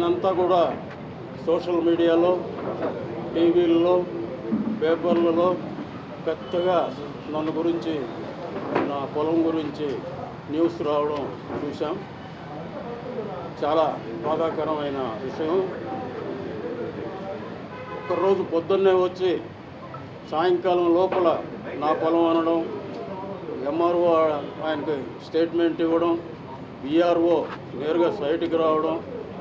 నిన్నంతా కూడా సోషల్ మీడియాలో టీవీల్లో పేపర్లలో పెద్దగా నన్ను గురించి నా పొలం గురించి న్యూస్ రావడం చూసాం చాలా బాధాకరమైన విషయం. ఒకరోజు పొద్దున్నే వచ్చి సాయంకాలం లోపల నా పొలం అనడం ఎంఆర్ఓ ఆయనకి స్టేట్మెంట్ ఇవ్వడం విఆర్ఓ నేరుగా సైట్కి రావడం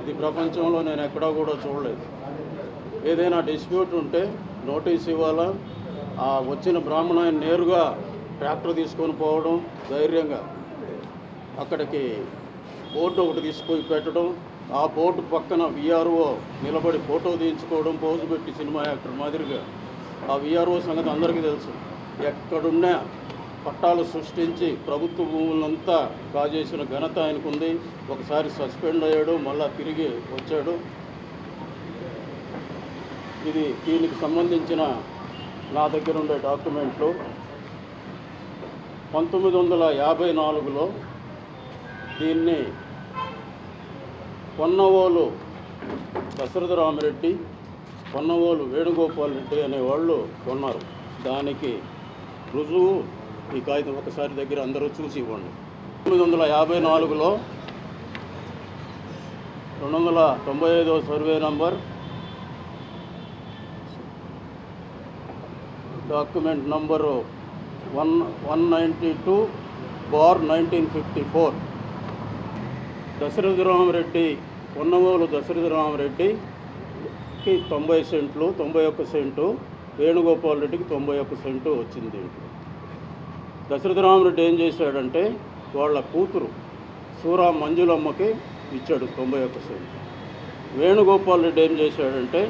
ఇది ప్రపంచంలో నేను ఎక్కడా కూడా చూడలేదు. ఏదైనా డిస్ప్యూట్ ఉంటే నోటీస్ ఇవ్వాలా? ఆ వచ్చిన బ్రాహ్మణ నేరుగా ట్రాక్టర్ తీసుకొని పోవడం ధైర్యంగా. అక్కడికి బోర్డు ఒకటి తీసుకుపోయి పెట్టడం ఆ బోర్డు పక్కన విఆర్ఓ నిలబడి ఫోటో తీయించుకోవడం పోజు పెట్టి సినిమా యాక్టర్ మాదిరిగా. ఆ విఆర్ఓ సంగతి అందరికీ తెలుసు. ఎక్కడున్నా పట్టాలు సృష్టించి ప్రభుత్వ భూములంతా కాజేసిన ఘనత ఆయనకుంది. ఒకసారి సస్పెండ్ అయ్యాడు మళ్ళా తిరిగి వచ్చాడు. ఇది దీనికి సంబంధించిన నా దగ్గర ఉండే డాక్యుమెంట్లు. పంతొమ్మిది వందల యాభై నాలుగులో దీన్ని పొన్నవోలు దశరథరామరెడ్డి పొన్నవోలు వేణుగోపాల్ రెడ్డి అనేవాళ్ళు కొన్నారు. దానికి రుజువు ఈ కాగితం ఒకసారి దగ్గర అందరూ చూసి ఇవ్వండి. తొమ్మిది వందల యాభై నాలుగులో రెండు వందల తొంభై ఐదవ survey number document number one one ninety two bar nineteen fifty four. Dasaratharamareddy Ponnamulu దశరథరామరెడ్డికి తొంభై సెంట్లు తొంభై ఒక్క సెంటు వేణుగోపాల్ రెడ్డికి తొంభై ఒక్క సెంటు వచ్చింది. దశరథ దశరథరామరెడ్డి ఏం చేశాడంటే వాళ్ళ కూతురు సూరా మంజులమ్మకి ఇచ్చాడు తొంభై ఒక్క సెంట్. వేణుగోపాల్ రెడ్డి ఏం చేశాడంటే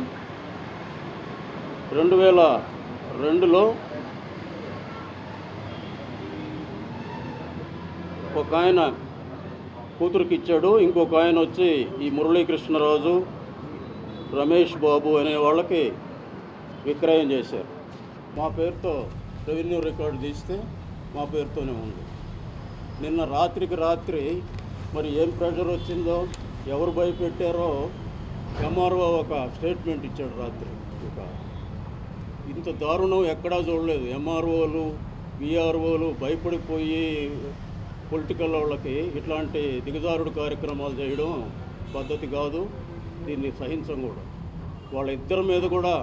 రెండు వేల రెండులో ఒక ఆయన కూతురికి ఇచ్చాడు ఇంకొక ఆయన వచ్చి ఈ మురళీకృష్ణరాజు రమేష్ బాబు అనే వాళ్ళకి విక్రయం చేశారు. మా పేరుతో రెవెన్యూ రికార్డు తీస్తే మా పేరుతోనే ఉంది. నిన్న రాత్రికి రాత్రి మరి ఏం ప్రెషర్ వచ్చిందో ఎవరు భయపెట్టారో ఎంఆర్ఓ ఒక స్టేట్మెంట్ ఇచ్చాడు రాత్రి. ఇక ఇంత దారుణం ఎక్కడా చూడలేదు. ఎంఆర్ఓలు విఆర్ఓలు భయపడిపోయి పొలిటికల్ వాళ్ళకి ఇట్లాంటి దిగజారుడు కార్యక్రమాలు చేయడం పద్ధతి కాదు. దీన్ని సహించం కూడా. వాళ్ళ ఇద్దరి మీద కూడా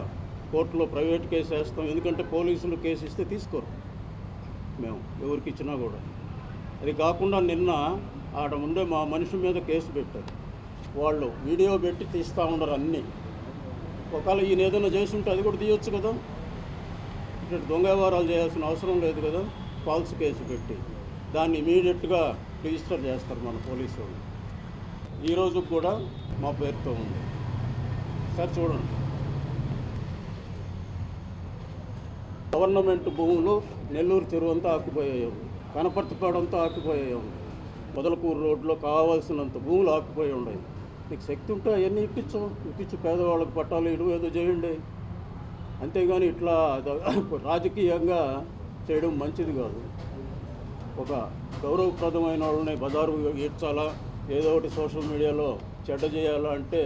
కోర్టులో ప్రైవేట్ కేసు వేస్తాం. ఎందుకంటే పోలీసులు కేసు ఇస్తే తీసుకోరు. మేము ఎవరికి ఇచ్చినా కూడా. అది కాకుండా నిన్న ఆడ ఉండే మా మనిషి మీద కేసు పెట్టారు. వాళ్ళు వీడియో పెట్టి తీస్తూ ఉండరు అన్నీ. ఒకవేళ ఈయన ఏదైనా చేసి ఉంటే అది కూడా తీయొచ్చు కదా. ఇటు దొంగ వ్యవహారాలు చేయాల్సిన అవసరం లేదు కదా. ఫాల్స్ కేసు పెట్టి దాన్ని ఇమీడియట్గా రిజిస్టర్ చేస్తారు మన పోలీసు వాళ్ళు. ఈరోజు కూడా మా పేరుతో ఉంది. సార్ చూడండి. గవర్నమెంట్ భూములు నెల్లూరు చెరువు అంతా ఆకుపోయాయి. కనపర్తిపాడంతా ఆకుపోయాయి. మొదలకూరు రోడ్లో కావాల్సినంత భూములు ఆకుపోయి ఉన్నాయి. నీకు శక్తి ఉంటే అవన్నీ ఇప్పించు. ఇప్పించు పేదవాళ్ళకి పట్టాలు ఇడు ఏదో చేయండి. అంతేగాని ఇట్లా రాజకీయంగా చేయడం మంచిది కాదు. ఒక గౌరవప్రదమైన వాళ్ళని బజారు ఏడ్చాలా? ఏదో ఒకటి సోషల్ మీడియాలో చెడ్డ చేయాలంటే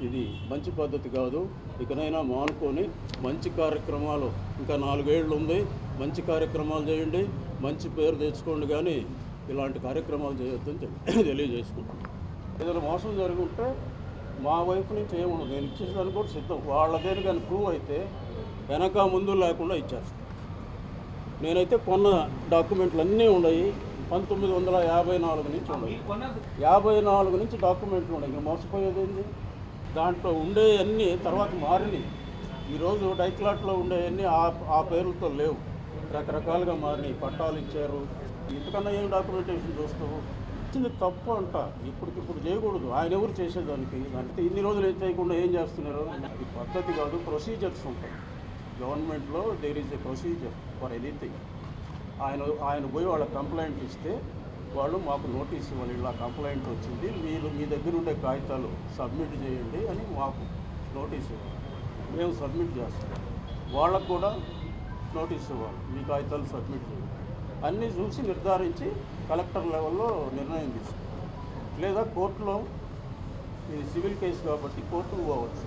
ఇది మంచి పద్ధతి కాదు. ఇకనైనా మానుకొని మంచి కార్యక్రమాలు ఇంకా నాలుగేళ్ళు ఉంది మంచి కార్యక్రమాలు చేయండి మంచి పేరు తెచ్చుకోండి కానీ ఇలాంటి కార్యక్రమాలు చేయొద్దని తెలి- తెలియజేసుకుంటాం ఏదైనా మోసం జరుగుంటే మా వైపు నుంచి ఏముండదు. నేను ఇచ్చేదానికి కూడా సిద్ధం. వాళ్ళదేని కానీ ప్రూవ్ అయితే వెనక ముందు లేకుండా ఇచ్చేస్తాను నేనైతే కొన్న డాక్యుమెంట్లు అన్నీ ఉన్నాయి. పంతొమ్మిది వందల యాభై నాలుగు నుంచి ఉండదు యాభై నాలుగు నుంచి డాక్యుమెంట్లు ఉన్నాయి ఇంకా మోసపోయేది ఏంది? దాంట్లో ఉండేవన్నీ తర్వాత మారినాయి. ఈరోజు డైక్లాట్లో ఉండేవన్నీ ఆ ఆ పేర్లతో లేవు. రకరకాలుగా మారినాయి. పట్టాలు ఇచ్చారు. ఇంతకన్నా ఏం డాక్యుమెంటేషన్ చూస్తావు? ఇచ్చింది తప్పు అంట. ఇప్పటికిప్పుడు చేయకూడదు. ఆయన ఎవరు చేసేదానికి? అంటే ఇన్ని రోజులు ఏం చేయకుండా ఏం చేస్తున్నారు? ఈ పద్ధతి కాదు ప్రొసీజర్స్ ఉంటాయి. గవర్నమెంట్లో there is a procedure for anything ఆయన ఆయన పోయి వాళ్ళ కంప్లైంట్ ఇస్తే వాళ్ళు మాకు నోటీస్ ఇవ్వండి ఇలా కంప్లైంట్ వచ్చింది మీరు మీ దగ్గర ఉండే కాగితాలు సబ్మిట్ చేయండి అని మాకు నోటీస్ ఇవ్వాలి. మేము సబ్మిట్ చేస్తాం. వాళ్ళకు కూడా నోటీస్ ఇవ్వాలి మీ కాగితాలు సబ్మిట్ చేయండి. అన్నీ చూసి నిర్ధారించి కలెక్టర్ లెవెల్లో నిర్ణయం తీసుకోవాలి లేదా కోర్టులో ఇది సివిల్ కేసు కాబట్టి కోర్టుకు పోవచ్చు.